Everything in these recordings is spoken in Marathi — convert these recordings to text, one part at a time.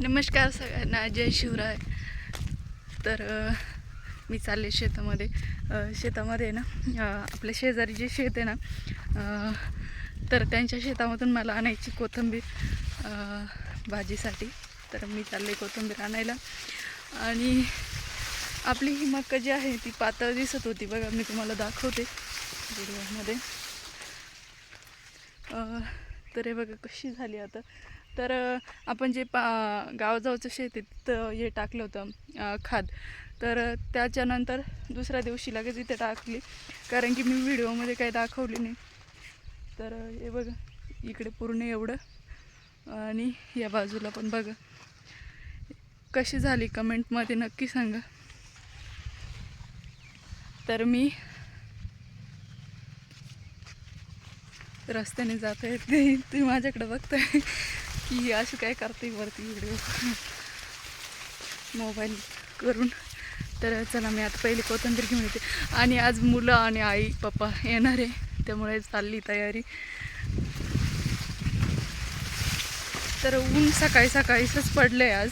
नमस्कार सगळ्यांना जय शिवराय. तर मी चालले शेतामध्ये. शेतामध्ये ना आपले आपल्या शेजारी जे शेत आहे ना तर त्यांच्या शेतामधून मला आणायची कोथिंबीर भाजीसाठी. तर मी चालले कोथिंबीर आणायला. आणि आपली ही मक्का जी आहे ती पातळ दिसत होती. बघा मी तुम्हाला दाखवते व्हिडिओमध्ये. तर हे बघा कशी झाली आता. तर आपण जे पा गावाजवळचं शेत तिथं हे टाकलं होतं खाद. तर त्याच्यानंतर दुसऱ्या दिवशी लगेच इथे टाकली. कारण की मी व्हिडिओमध्ये काही दाखवली नाही. तर हे बघा इकडे पूर्ण एवढं. आणि या बाजूला पण बघा. कशी झाली कमेंटमध्ये नक्की सांगा. तर मी रस्त्याने जात आहे ते तुम्ही माझ्याकडे बघताय की अशी काय करते वरती व्हिडिओ मोबाईल करून. तर चला मी आता पहिली कोथंबीर घेऊन येते. आणि आज मुलं आणि आई पप्पा येणार आहे. त्यामुळे चालली तयारी. तर ऊन सकाळी सकाळीच पडलं आहे आज.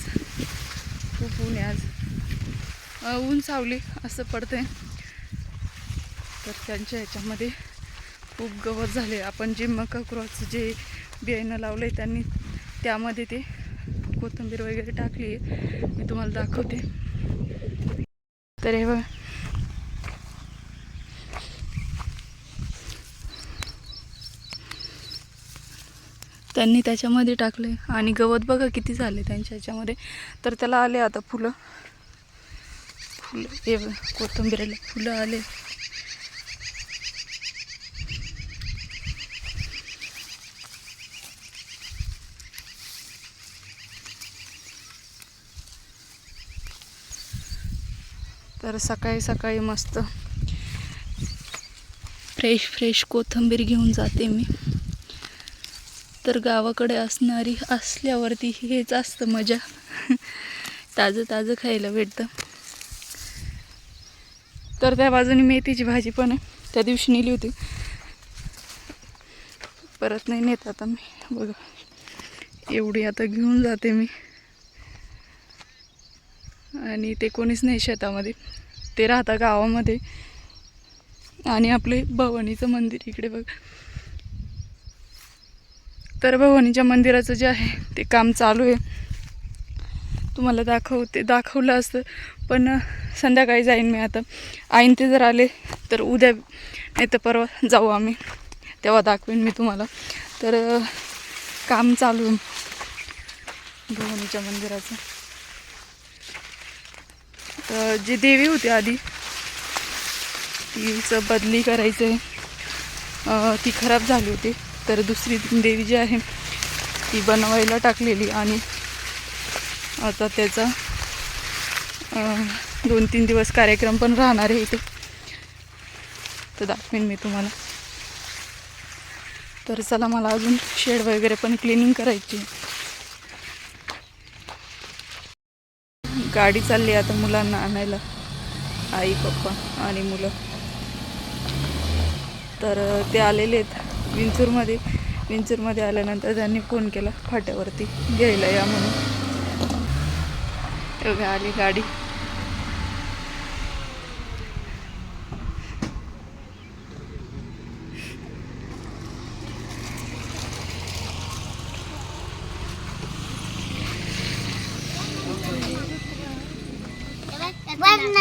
खूप ऊन आहे आज. ऊन सावली असं पडतंय. तर त्यांच्या ह्याच्यामध्ये खूप गवत झाले. आपण जे मका क्रॉस जे बियाणं लावलं आहे त्यांनी त्यामध्ये ते कोथिंबीर वगैरे टाकली आहे. मी तुम्हाला दाखवते. तर हे बघा. त्यांनी त्याच्यामध्ये टाकले आणि गवत बघा किती झाले त्यांच्या ह्याच्यामध्ये. तर त्याला आले आता फुलं. फुलं. हे बघा फुलं आले. तर सकाळी सकाळी मस्त. फ्रेश फ्रेश कोथिंबीर घेऊन जाते मी. तर गावाकडे असणारी असल्यावरती हेच असतं मजा. ताजं ताजं खायला भेटतं. तर त्या बाजूने मेथीची भाजी पण आहे. त्या दिवशी नेली होती. परत नाही नेत आता मी. बघा. एवढी आता घेऊन जाते मी. आणि ते कोणीच नाही शेतामध्ये. ते राहता गावामध्ये. आणि आपले भवानीचं मंदिर इकडे बघ. तर भवानीच्या मंदिराचं जे आहे ते काम चालू आहे. तुम्हाला दाखवते दाखवलं असतं. पण संध्याकाळी जाईन मी आता. आईन ते जर आले तर उद्या नाही तर परवा जाऊ आम्ही. तेव्हा दाखवेन मी तुम्हाला. तर काम चालू आहे. भवानीच्या मंदिराचं. तर जी देवी होती आधी तीचं बदली करायचं आहे. ती खराब झाली होती. तर दुसरी देवी जी आहे ती बनवायला टाकलेली आणि आता त्याचा दोन तीन दिवस कार्यक्रम पण राहणार आहे इथे. तर दाखवेन मी तुम्हाला. तर चला मला अजून शेड वगैरे पण क्लिनिंग करायची गाडी चालली आता मुलांना आणायला. आई पप्पा आणि मुलं. तर ते आलेले आहेत विंचूरमध्ये. विंचूरमध्ये आल्यानंतर त्यांनी फोन केला फाट्यावरती. घ्यायला या म्हणून. एवढी आली गाडी.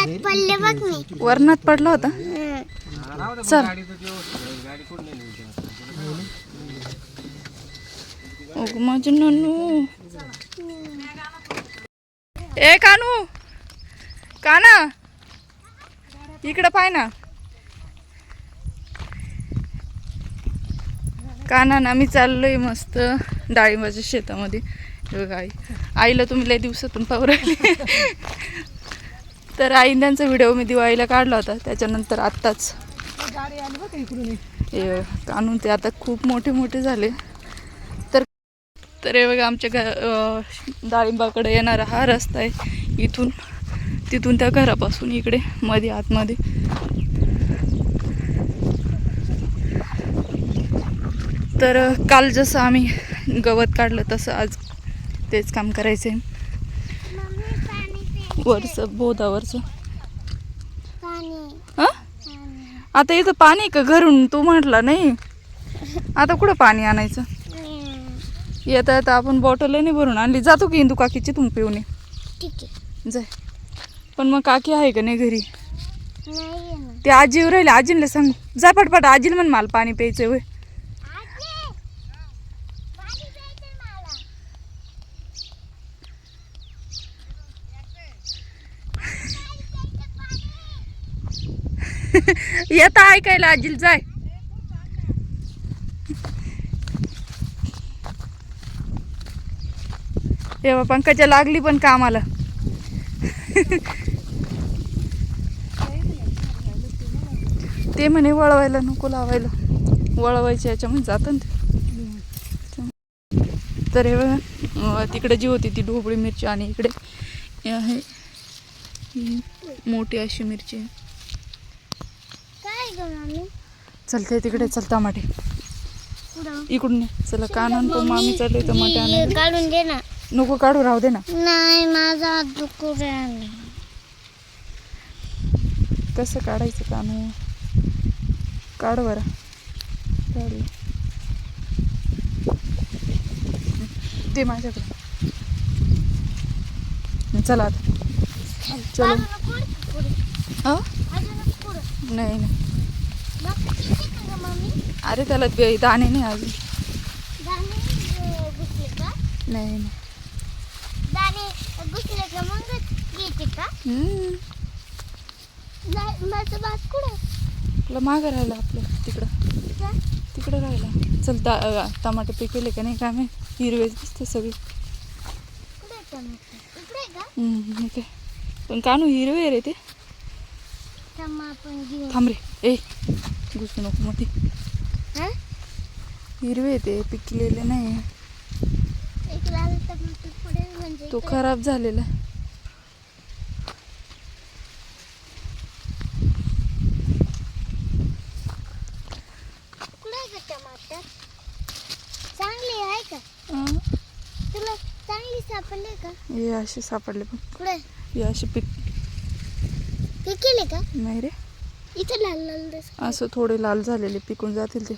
वरणात पडले बघ मी. वरणात पडला होता? चल. अगं माझं ननू. ए कानू. काना. इकडं पाय ना. काना ना मी चाललोय मस्त डाळिंबाच्या शेतामध्ये. बघा आई. आईला तुम्ही लय दिवसातून पाहू राहिले तर आईने त्यांचा व्हिडिओ मी दिवाळीला काढला होता. त्याच्यानंतर आत्ताच. आणून ते आता खूप मोठे मोठे झाले. तर तर हे बघा आमच्या घ डाळिंबाकडे येणारा हा रस्ता आहे. इथून तिथून त्या घरापासून इकडे मध्ये आतमध्ये. तर काल जसं आम्ही गवत काढलं तसं आज तेच काम करायचं आहे वरचं बोधावरचं हा? आता इथं पाणी का घरून? तू म्हटला नाही. आता कुठं पाणी आणायचं. येता येता आपण बॉटल नाही भरून आणली. जातो की इंदू काकीची तुम पिऊन ये. ठीक आहे. जाय. पण मग काकी आहे का नाही घरी? नाही आहे ना. ते आजी येऊ राहिले. आजीला सांग. जा पटपट. आजीला म्हण मला पाणी प्यायचंय होय आजी पाणी प्यायचंय मला येता ऐकायला आजीला जाय. तेव्हा पंकजा लागली पण कामाला. ते म्हणे वळवायला नको लावायला. वळवायच्या याच्यामध्ये जातं ना ते. तर हे तिकडे जी होती ती ढोबळी मिरची आणि इकडे हे आहे. मोठी अशी मिरची चलते तिकडे चल टमाटे. इकडून. चला कानान पण मामी चालले टमाटे आणायला. काढून दे ना. नको काढू राहू दे ना. नाही माझा हात दुखू कसं काढायचं कानू? काढ बरं. ते माझ्याकडे चला आता. चलो. हा? नाही नाही. अरे त्याला दाणे नाही अजून. नाही तुला मागं राहिलं आपलं तिकडं. तिकडं राहिला. चल दा टमाटे पिकले का नाही काय माहीत हिरवेच दिसते सगळे. पण कानू हिरवे रे ते. थांब रे. ए घुसू नको हा? हिरवे ते पिकलेले नाही म्हणजे तो. खराब झालेला. चांगली आहे का? तुला चांगली सापडले का? हे असे सापडले पण. कुठे? हे असे पिक केले का? नाही रे. इथं लाल लाल असं थोडे लाल झालेले पिकून जातील ते.